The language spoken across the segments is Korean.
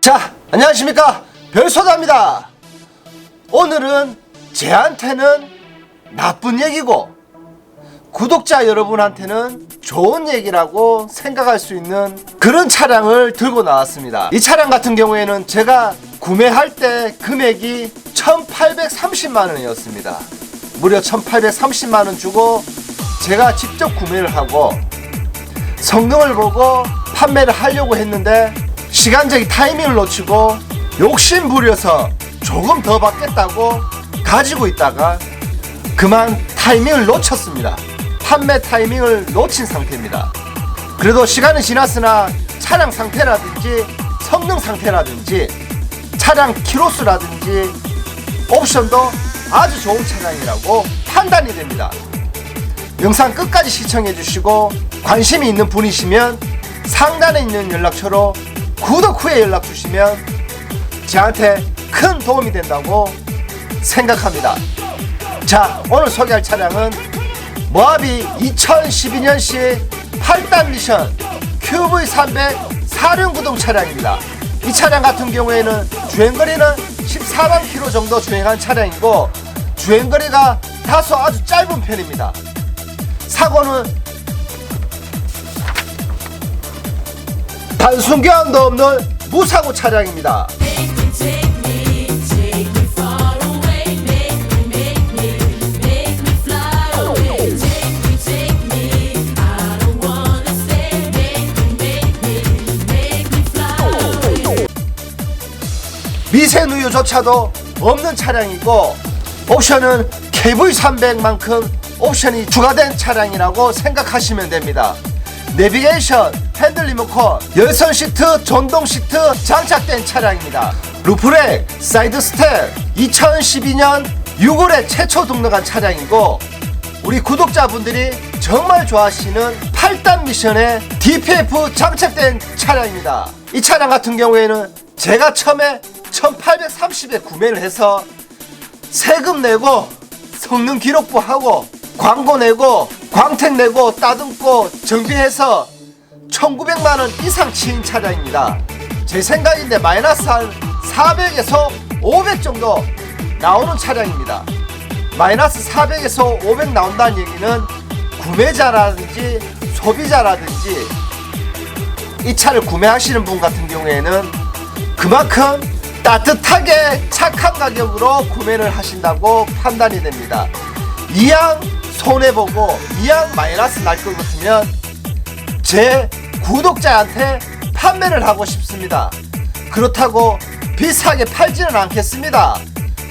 자, 안녕하십니까. 별소다입니다. 오늘은 제한테는 나쁜 얘기고, 구독자 여러분한테는 좋은 얘기라고 생각할 수 있는 그런 차량을 들고 나왔습니다. 이 차량 같은 경우에는 제가 구매할 때 금액이 1830만 원이었습니다. 무려 1830만 원 주고 제가 직접 구매를 하고 성능을 보고 판매를 하려고 했는데 시간적인 타이밍을 놓치고 욕심 부려서 조금 더 받겠다고 가지고 있다가 그만 타이밍을 놓쳤습니다. 판매 타이밍을 놓친 상태입니다. 그래도 시간은 지났으나 차량 상태라든지 성능 상태라든지 차량 키로수라든지 옵션도 아주 좋은 차량이라고 판단이 됩니다. 영상 끝까지 시청해 주시고 관심이 있는 분이시면 상단에 있는 연락처로 구독 후에 연락 주시면 저한테 큰 도움이 된다고 생각합니다. 자, 오늘 소개할 차량은 모하비 2012년식 8단 미션 QV300 사륜구동 차량입니다. 이 차량 같은 경우에는 주행거리는 14만 킬로 정도 주행한 차량이고 주행거리가 다소 아주 짧은 편입니다. 사고는 단순 교환도 없는 무사고 차량입니다. 미세누유조차도 없는 차량이고 옵션은 KV300만큼 옵션이 추가된 차량이라고 생각하시면 됩니다. 내비게이션, 핸들 리모컨, 열선 시트, 전동 시트 장착된 차량입니다. 루프렉, 사이드 스텝 2012년 6월에 최초 등록한 차량이고 우리 구독자분들이 정말 좋아하시는 8단 미션에 DPF 장착된 차량입니다. 이 차량 같은 경우에는 제가 처음에 1830에 구매를 해서 세금 내고 성능 기록부 하고 광고 내고 광택 내고 따듬고 정비해서 1900만원 이상 치인 차량입니다. 제 생각인데 마이너스 한 400에서 500 정도 나오는 차량입니다. 마이너스 400에서 500 나온다는 얘기는 구매자라든지 소비자라든지 이 차를 구매하시는 분 같은 경우에는 그만큼 따뜻하게 착한 가격으로 구매를 하신다고 판단이 됩니다. 이왕 손해보고 이왕 마이너스 날 것 같으면 제 구독자한테 판매를 하고 싶습니다. 그렇다고 비싸게 팔지는 않겠습니다.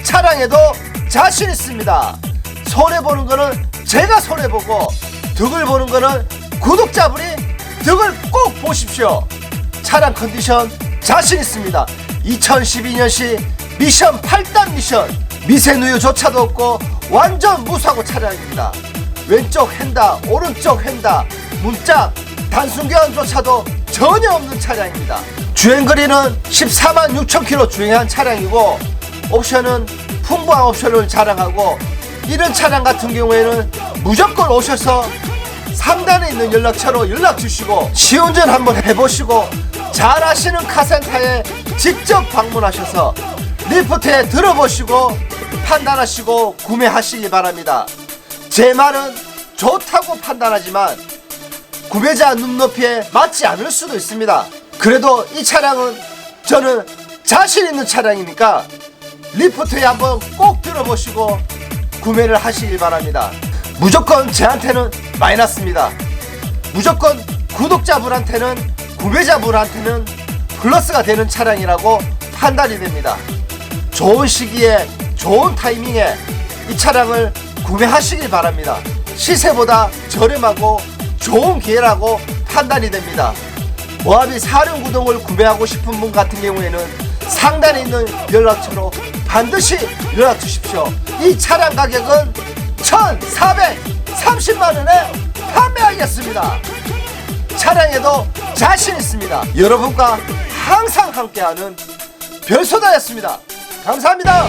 차량에도 자신 있습니다. 손해보는 거는 제가 손해보고 득을 보는 거는 구독자분이 득을 꼭 보십시오. 차량 컨디션 자신 있습니다. 2012년식 미션 8단 미션 미세누유조차도 없고 완전 무사고 차량입니다. 왼쪽 휀다 오른쪽 휀다 문짝 단순교환조차도 전혀 없는 차량입니다. 주행 거리는 14만 6천 킬로 주행한 차량이고 옵션은 풍부한 옵션을 자랑하고 이런 차량 같은 경우에는 무조건 오셔서 상단에 있는 연락처로 연락 주시고 시운전 한번 해보시고 잘 아시는 카센터에 직접 방문하셔서 리프트에 들어보시고 판단하시고 구매하시기 바랍니다. 제 말은 좋다고 판단하지만 구매자 눈높이에 맞지 않을 수도 있습니다. 그래도 이 차량은 저는 자신 있는 차량이니까 리프트에 한번 꼭 들어보시고 구매를 하시길 바랍니다. 무조건 제한테는 마이너스입니다. 무조건 구독자분한테는 구매자분한테는 플러스가 되는 차량이라고 판단이 됩니다. 좋은 시기에 좋은 타이밍에 이 차량을 구매하시길 바랍니다. 시세보다 저렴하고 좋은 기회라고 판단이 됩니다. 모하비 사륜 구동을 구매하고 싶은 분 같은 경우에는 상단에 있는 연락처로 반드시 연락 주십시오. 이 차량 가격은 1,430만원에 판매하겠습니다. 차량에도 자신 있습니다. 여러분과 항상 함께하는 별소다였습니다. 감사합니다.